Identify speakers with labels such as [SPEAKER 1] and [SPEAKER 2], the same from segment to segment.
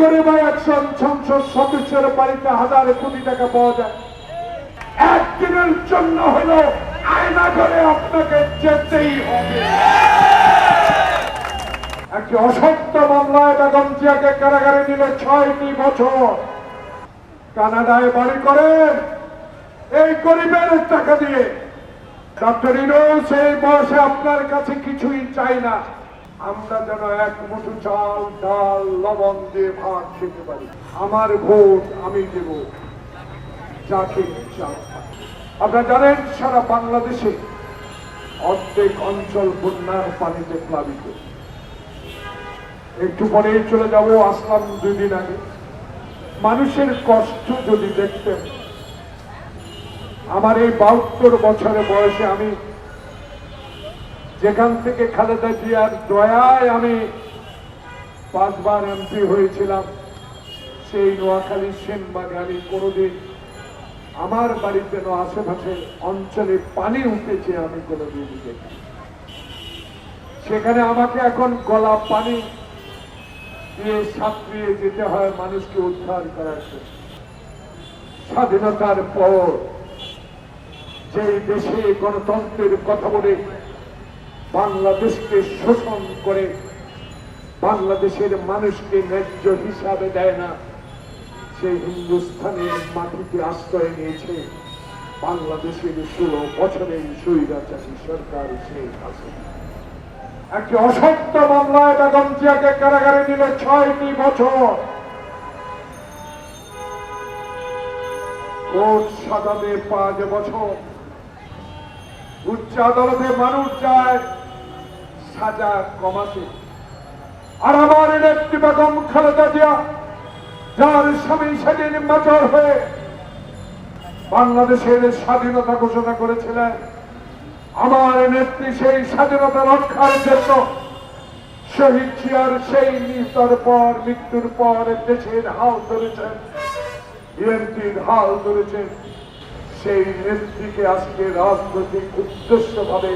[SPEAKER 1] করে বা একজন সংসদ সদস্যের বাড়িতে হাজার কোটি টাকা পাওয়া যায়। একদিনের জন্য হলো আয়না করে আপনাকে যেতেই হবে। একটি অসত্য মামলায় বেগম জিয়াকে কারাগারে দিল ছয়টি বছর। কানাডায় বাড়ি করেন এই গরিবের টাকা দিয়ে। ডক্টর ইনোস এই বয়সে আপনার কাছে কিছুই চাই না। আমরা যেন এক মুঠো চাল, ডাল, লবণ দিয়ে ভাত খেতে পারি। আমার ভোট আমি দেব। যাকে আপনারা জানেন, সারা বাংলাদেশে অর্ধেক অঞ্চল বন্যার পানিতে প্লাবিত। একটু পরেই চলে যাব আসলাম দুই দিন আগে। মানুষের কষ্ট যদি দেখতেন, আমার এই বাহাত্তর বছরের বয়সে আমি যেখান থেকে খালেদা জিয়ার দয়ায় আমি পাঁচবার এমপি হয়েছিলাম, সেই নোয়াখালী সেনবাগানে কোনোদিন আমার যেন আশেপাশে অঞ্চলে পানি উঠেছে আমি কোনোদিন সেখানে আমাকে এখন গলা পানি দিয়ে সাঁতরিয়ে যেতে হয়, মানুষকে উদ্ধার করার জন্য। স্বাধীনতার পর যে দেশে গণতন্ত্রের কথা বলে বাংলাদেশকে শোষণ করে বাংলাদেশের মানুষকে ন্যায্য হিসাবে দেয় না, সেই হিন্দুস্থানের মাটিতে আশ্রয় নিয়েছে বাংলাদেশের ষোলো বছরের স্বৈরাচারী সরকার শেখ হাসিনা। একটি অসত্য মামলায় বেগম জিয়াকে কারাগারে দিল ছয়টি বছর। কোর্ট সাজাতে পাঁচ বছর। উচ্চ আদালতে মানুষ যায় সাজা কমাতে। আর আমার নেত্রী বেগম খালেদা জিয়া, যার স্বামী সেদিন মাচর হয়ে বাংলাদেশের স্বাধীনতা ঘোষণা করেছিলেন, আমার নেত্রী সেই স্বাধীনতা রক্ষার জন্য শহীদ জিয়ার সেই মৃত্যুর পর মৃত্যুর পর দেশের হাল ধরেছেন, বিএনপির হাল ধরেছেন। সেই নেত্রীকে আজকে রাজনৈতিক উদ্দেশ্য ভাবে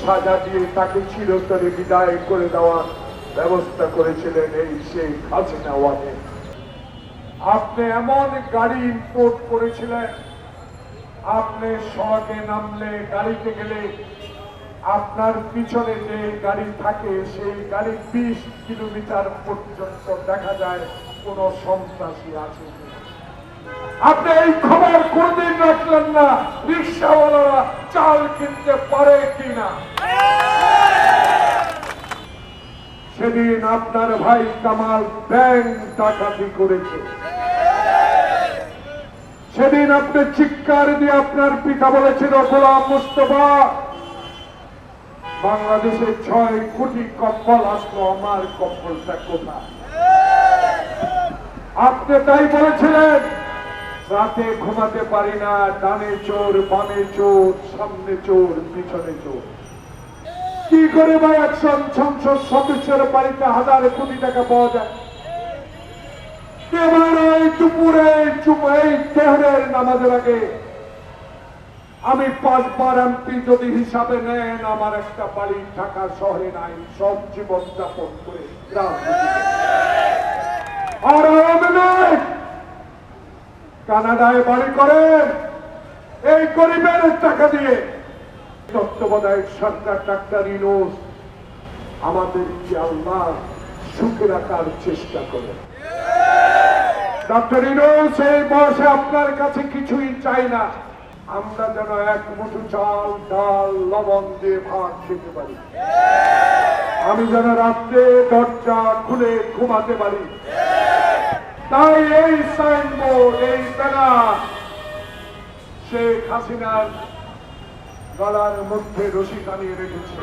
[SPEAKER 1] সাজা দিয়ে তাকে চিরতরে বিদায় করে দেওয়ার ব্যবস্থা করেছিলেন এই সেই হাসিনা ওয়ানে আপনি এমন গাড়ি ইম্পোর্ট করেছিলেন, আপনি সড়কে নামলে, গাড়িতে গেলে আপনার পিছনে যে গাড়ি থাকে, সেই গাড়ি বিশ কিলোমিটার পর্যন্ত দেখা যায়, কোন সন্ত্রাসী আছে কিনা। আপনি এই খবর কোনদিন রাখলেন না? রিক্সাওয়ালারা চাল কিনতে পারে কিনা? সেদিন আপনার ভাই কামাল ব্যাংক ডাকাতি করেছে। সেদিন আপনি চিৎকার দিয়ে আপনার পিতা বলেছিল, গোলাম মুস্তফা, বাংলাদেশে ছয় কোটি কম্বল আসলো, আমার কম্বলটা কোথায়? আপনি তাই বলেছিলেন রাতে ঘুমাতে পারি না, ডানে চোর, বামে চোর, সামনে চোর, পিছনে চোর। কি করে বা একজন সদস্যের বাড়িতে হাজার কোটি টাকা পাওয়া যায়? আমি পাঁচবার এমপি যদি হিসাবে নেন, আমার একটা বাড়ি ঢাকা শহরে নাই, সব জীবন যাপন করে আর কানাডায় বাড়ি করেন। এই গরিবের টাকা দিয়ে তত্ত্বাবধায়ক সরকার ডাক্তার ইনোস আমাদেরকে আল্লাহ সুখে রাখার চেষ্টা করেন? ডক্টর ইনোস, এই বয়সে আপনার কাছে কিছুই চাই না। আমরা যেন এক মুঠো চাল, ডাল, লবণ দিয়ে ভাত খেতে পারি। আমি যেন রাত্রে দরজা খুলে ঘুমাতে পারি। তাই এই সাইনবোর্ড এই ব্যানার শেখ হাসিনার গলার মধ্যে রশি টানিয়ে রেখেছে।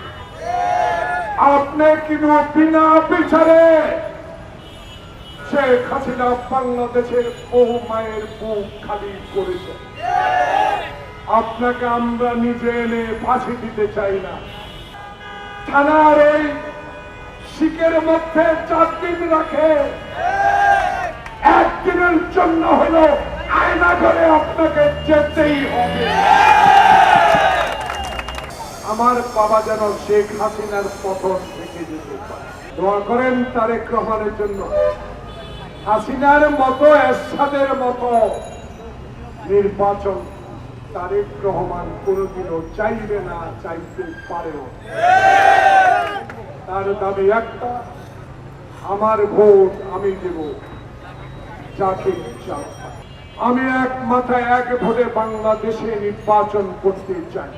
[SPEAKER 1] আপনি কিন্তু বিনা বিচারে? শেখ হাসিনা বাংলাদেশের বহু মায়ের বুক খালি করেছে। আপনাকে আমরা নিজে এনে ফাঁসি দিতে চাই না। থানার এই শিকের মধ্যে চার দিন রাখে। একদিনের জন্য হলো আয়না করে আপনাকে যেতেই হবে। আমার বাবা যেন শেখ হাসিনার পতন থেকে যেতে পারে। দোয়া করেন তারেক রহমানের জন্য। হাসিনার মতো, এরশাদের মতো নির্বাচন তারেক রহমান কোনোদিনও চাইবে না, চাইতে পারেও তার দাবি একটা, আমার ভোট আমি দেব। যাকে ইচ্ছা আমি এক মাথায় এক ভোটে বাংলাদেশে নির্বাচন করতে চাই।